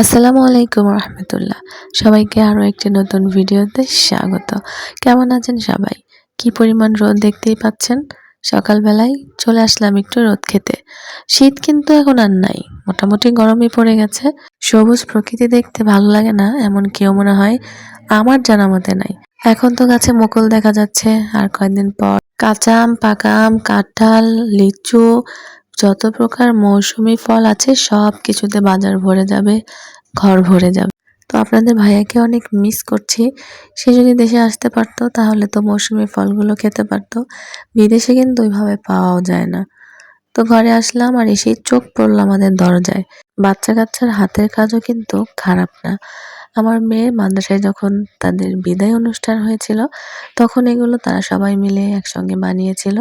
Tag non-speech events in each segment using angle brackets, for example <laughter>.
আসসালামু আলাইকুম রহমতুল্লাহ। সবাইকে আরও একটি নতুন ভিডিওতে স্বাগত। কেমন আছেন সবাই? কি পরিমাণ রোদ দেখতেই পাচ্ছেন? সকালবেলায় চলে আসলাম একটু রোদ খেতে। শীত কিন্তু এখন আর নাই, মোটামুটি গরমই পড়ে গেছে। সবুজ প্রকৃতি দেখতে ভালো লাগে না, এমন কেউ মনে হয় আমার জানা মতে নাই। এখন তো গাছে মুকুল দেখা যাচ্ছে, আর কয়েকদিন পর কাঁচা আম, পাকা আম, কাঁঠাল, লিচু যত প্রকার মৌসুমি ফল আছে, সব কিছুতে বাজার ভরে যাবে, ঘর ভরে যাবে। তো আপনাদের ভাইয়াকে অনেক মিস করছি। সে যদি দেশে আসতে পারতো, তাহলে তো মৌসুমি ফলগুলো খেতে পারতো। বিদেশে কিন্তু ওইভাবে পাওয়াও যায় না। তো ঘরে আসলাম আর এসেই চোখ পড়ল আমাদের দরজায়। বাচ্চা কাচ্চার হাতের কাজও কিন্তু খারাপ না। আমার মেয়ের মাদ্রাসায় যখন তাদের বিদায় অনুষ্ঠান হয়েছিল, তখন এগুলো তারা সবাই মিলে একসঙ্গে বানিয়েছিল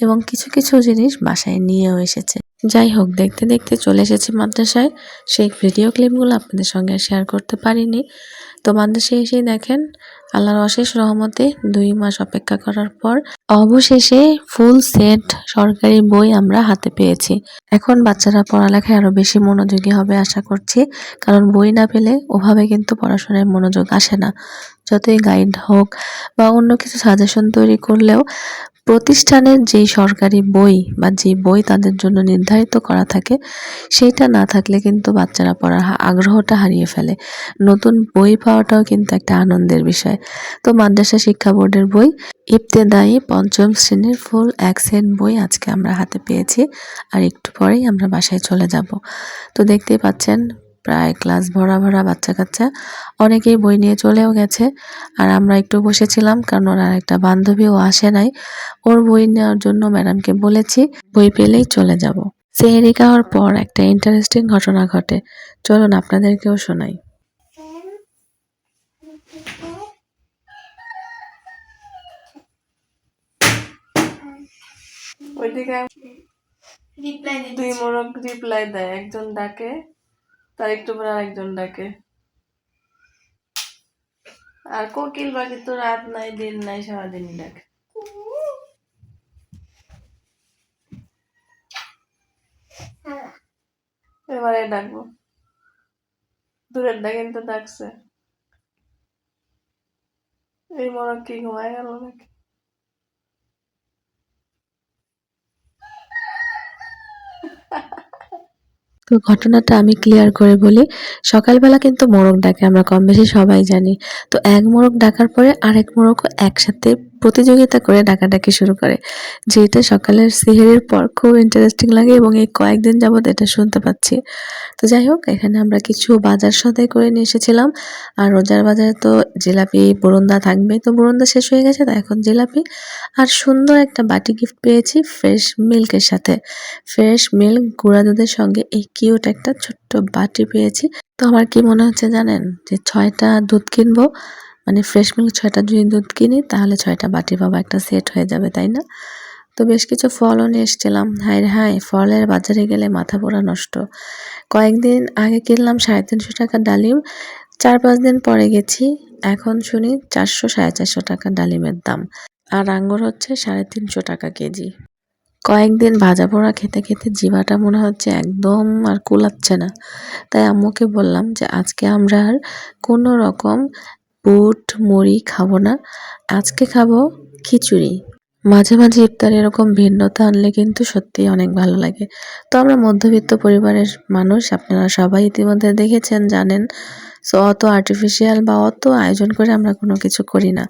এবং কিছু কিছু জিনিস বাসায় নিয়েও এসেছে। যাই হোক, দেখতে দেখতে চলে এসেছি মাদ্রাসায়। সেই ভিডিও ক্লিপগুলো আপনাদের সঙ্গে শেয়ার করতে পারিনি। তো মাদ্রাসায় এসেই দেখেন, আল্লাহর অশেষ রহমতে দুই মাস অপেক্ষা করার পর অবশেষে ফুল সেট সরকারি বই আমরা হাতে পেয়েছি। এখন বাচ্চারা পড়ালেখায় আরও বেশি মনোযোগী হবে আশা করছি, কারণ বই না পেলে ওভাবে কিন্তু পড়াশোনায় মনোযোগ আসে না। যতই গাইড হোক বা অন্য কিছু সাজেশন তৈরি করলেও প্রতিষ্ঠানের যেই সরকারি বই বা যে বই তাদের জন্য নির্ধারিত করা থাকে, সেইটা না থাকলে কিন্তু বাচ্চারা পড়ার আগ্রহটা হারিয়ে ফেলে। নতুন বই পাওয়াটাও কিন্তু একটা আনন্দের বিষয়। তো মাদ্রাসা শিক্ষা বোর্ডের বই, ইবতেদায়ী পঞ্চম শ্রেণির ফুল এক বই আজকে আমরা হাতে পেয়েছি। আর একটু পরেই আমরা বাসায় চলে যাব। তো দেখতেই পাচ্ছেন প্রায় ক্লাস ভরা ভরা বাচ্চা কাচ্চা। অনেকেই বই নিয়ে চলেও গেছে। আর আমরা একটু বসেছিলাম কারণ ওর একটা বান্ধবীও আসে নাই। ওর বই নেওয়ার জন্য ম্যাডামকে বলেছি বই পেলেই চলে যাব। সেহেরি খাওয়ার পর একটা ইন্টারেস্টিং ঘটনা ঘটে। চলুন আপনাদেরকেও শোনাই। ওইদিকে রিপ্লাই দুই মোরগ রিপ্লাই দেয়। একজন ডাকে তার একটু পরে আরেকজন ডাকে আর কোকিল বাকি তো রাত নাই, দিন নাই, সারাদিনই ডাকে এবারে ডাকবো দূরের ডা কিন্তু ডাকছে এই মোরগ কি ঘুমায় গেল নাকি? <laughs> তো ঘটনাটা আমি ক্লিয়ার করে বলি। সকালবেলা কিন্তু মোরগ ডাকে, আমরা কম বেশি সবাই জানি। তো এক মোরগ ডাকার পরে আরেক মোরগ একসাথে প্রতিযোগিতা করে ডাকাডাকি শুরু করে, যেটা সকালের সিহেরের পর খুব ইন্টারেস্টিং লাগে এবং এই কয়েকদিন যাবৎ এটা শুনতে পাচ্ছি। তো যাই হোক, এখানে আমরা কিছু বাজার সদাই করে নিয়ে এসেছিলাম। আর রোজার বাজারে তো জিলাপি বরুন্দা থাকবে তো বরুন্দা শেষ হয়ে গেছে, তো এখন জিলাপি। আর সুন্দর একটা বাটি গিফট পেয়েছি ফ্রেশ মিল্কের সাথে। ফ্রেশ মিল্ক গুঁড়া দুধের সঙ্গে এই কিউট একটা ছোট্ট বাটি পেয়েছি। তো আমার কি মনে হচ্ছে জানেন? যে ছয়টা দুধ কিনবো মানে ফ্রেশ মিল্ক ছয়টা যদি দুধ কিনি, তাহলে ছয়টা বাটি পাবো, একটা সেট হয়ে যাবে, তাই না? তো বেশ কিছু ফলও নিয়ে এসেছিলাম। রে হাই ফলের বাজারে গেলে মাথা পোড়া নষ্ট। কয়েকদিন আগে কিনলাম সাড়ে তিনশো টাকা ডালিম, চার পাঁচ দিন পরে গেছি। এখন শুনি চারশো সাড়ে চারশো টাকা ডালিমের দাম। আর আঙ্গুর হচ্ছে সাড়ে তিনশো টাকা কেজি। কয়েকদিন ভাজা পোড়া খেতে খেতে জিভাটা মনে হচ্ছে একদম আর কুলাচ্ছে না। তাই আম্মুকে বললাম যে, আজকে আমরা আর কোনো রকম বুট, মুড়ি খাব না। আজকে খাব খিচুড়ি। মাঝে মাঝে ইফতার এরকম ভিন্নতা আনলে কিন্তু সত্যিই অনেক ভালো লাগে। তো আমরা মধ্যবিত্ত পরিবারের মানুষ, আপনারা সবাই ইতিমধ্যে দেখেছেন, জানেন সো অত আর্টিফিশিয়াল বা অত আয়োজন করে আমরা কোনো কিছু করি না।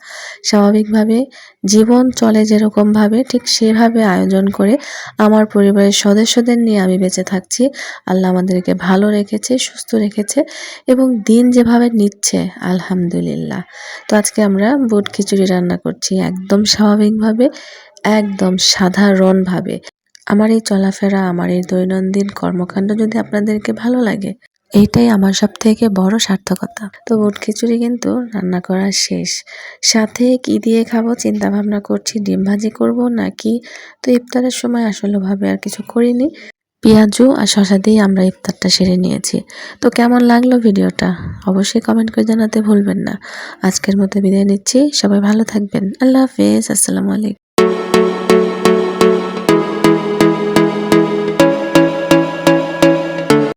স্বাভাবিকভাবে জীবন চলে যেরকমভাবে ঠিক সেভাবে আয়োজন করে আমার পরিবারের সদস্যদের নিয়ে আমি বেঁচে থাকছি। আল্লাহ আমাদেরকে ভালো রেখেছে, সুস্থ রেখেছে এবং দিন যেভাবে নিচ্ছে, আলহামদুলিল্লাহ। তো আজকে আমরা বুট খিচুড়ি রান্না করছি একদম স্বাভাবিকভাবে, একদম সাধারণভাবে। আমার এই চলাফেরা, আমার এই দৈনন্দিন কর্মকাণ্ড যদি আপনাদেরকে ভালো লাগে এইটাই আমার সব থেকে বড় সার্থকতা। তো বুট খিচুড়ি কিন্তু রান্না করা শেষ। সাথে কি দিয়ে খাব চিন্তা ভাবনা করছি, ডিম ভাজি করব নাকি? তো ইফতারের সময় আসলে ভাবে আর কিছু করিনি। পেঁয়াজু আর শশা দিয়ে আমরা ইফতারটা সেরে নিয়েছি। তো কেমন লাগল ভিডিওটা? অবশ্যই কমেন্ট করে জানাতে ভুলবেন না। আজকের মতো বিদায় নিচ্ছি। সবাই ভালো থাকবেন। আল্লাহ হাফেজ। আসসালামু আলাইকুম।